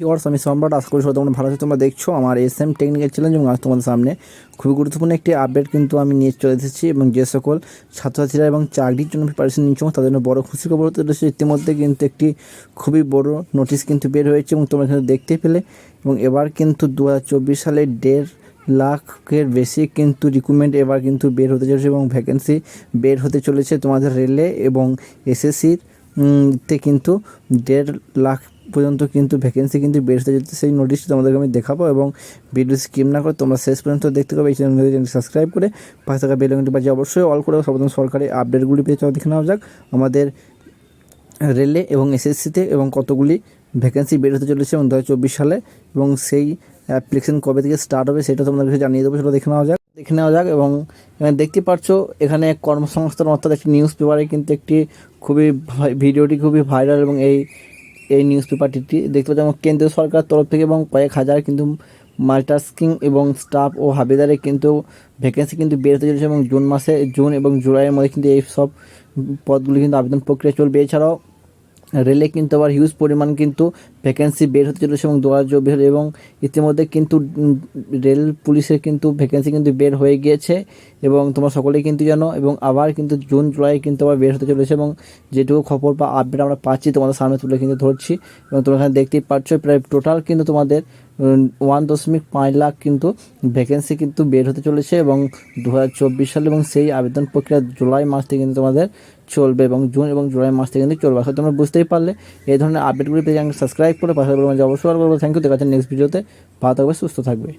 Viewers আমি সম্রাট আশা করি তোমরা ভালো আছো। তোমরা দেখছ আমার এস এম টেকনিক্যাল চ্যালেঞ্জ এবং আজ তোমাদের সামনে খুবই গুরুত্বপূর্ণ একটি আপডেট কিন্তু আমি নিয়ে চলে এসেছি এবং যে সকল ছাত্রছাত্রীরা এবং চাকরির জন্য প্রিপারেশন নিচ্ছ তাদের জন্য বড় খুশি খবর হতে চলেছে। ইতিমধ্যে কিন্তু একটি খুবই বড় নোটিশ কিন্তু বের হয়েছে এবং তোমরা কিন্তু দেখতে পেলে। এবং এবার কিন্তু দু হাজার চব্বিশ সালে দেড় লাখের বেশি কিন্তু রিক্রুটমেন্ট এবার কিন্তু বের হতে চলেছে এবং ভ্যাকেন্সি বের হতে চলেছে তোমাদের রেলে এবং এসএসসির তে কিন্তু দেড় লাখ পর্যন্ত কিন্তু ভ্যাকেন্সি কিন্তু বের হতে চলেছে সেই নোটিশটি তোমাদেরকে আমি দেখাবো এবং ভিডিও স্কিম না করে তোমরা শেষ পর্যন্ত দেখতে পাবে। এই চ্যানেলটি সাবস্ক্রাইব করে পাশে থাকা বেল ঘন্টি বাজিয়ে অবশ্যই অল করে সর্বপ্রথম সরকারি আপডেটগুলি পেয়ে চলো দেখে নেওয়া যাক আমাদের রেলে এবং এসএসসিতে এবং কতগুলি ভ্যাকেন্সি বের হতে চলেছে এবং দু হাজার চব্বিশ সালে এবং সেই অ্যাপ্লিকেশন কবে থেকে স্টার্ট হবে সেটা তোমাদেরকে জানিয়ে দেবো, সেটা দেখে নেওয়া যাক। দেখে নেওয়া যাক এবং এখানে দেখতে পাচ্ছ, এখানে কর্মসংস্থান অর্থাৎ একটি নিউজ পেপারে কিন্তু একটি খুবই ভিডিওটি খুবই ভাইরাল এবং এই এই নিউজ পেপারটি দেখতে পাচ্ছি এবং কেন্দ্রীয় সরকার তরফ থেকে এবং কয়েক হাজার কিন্তু মাল্টাস্কিং এবং স্টাফ ও হাবিদারে কিন্তু ভ্যাকেন্সি কিন্তু বেড়েতে চলেছে এবং জুন মাসে, জুন এবং জুলাইয়ের মধ্যে কিন্তু এই সব পদগুলি কিন্তু আবেদন প্রক্রিয়া চলবে। এছাড়াও রেলে কিন্তু আবার হিউজ পরিমাণ কিন্তু ভ্যাকেন্সি বের হতে চলেছে এবং দু হাজার চব্বিশ এবং ইতিমধ্যে কিন্তু রেল পুলিশের কিন্তু ভ্যাকেন্সি কিন্তু বের হয়ে গিয়েছে এবং তোমরা সকলেই কিন্তু জানো এবং আবার কিন্তু জুন, জুলাই কিন্তু আবার বের হতে চলেছে এবং যেটুকু খবর বা আপডেট আমরা পাচ্ছি তোমাদের সামনে তুলে কিন্তু ধরছি এবং তোমরা এখানে দেখতেই পাচ্ছ প্রায় টোটাল কিন্তু তোমাদের ওয়ান দশমিক পাঁচ লাখ কিন্তু ভ্যাকেন্সি কিন্তু বের হতে চলেছে এবং দু হাজার চব্বিশ সালে এবং সেই আবেদন প্রক্রিয়া জুলাই মাস থেকে কিন্তু তোমাদের চলবে এবং জুন এবং জুলাই মাস থেকে কিন্তু চলবে। আসলে তোমরা বুঝতেই পারলে। এই ধরনের আপডেটগুলি পেয়ে সাবস্ক্রাইব করে পাশে বলব অবশ্যই থ্যাংক ইউ দেখা যাচ্ছে নেক্সট ভিডিওতে ভালো থাকবে, সুস্থ থাকবে।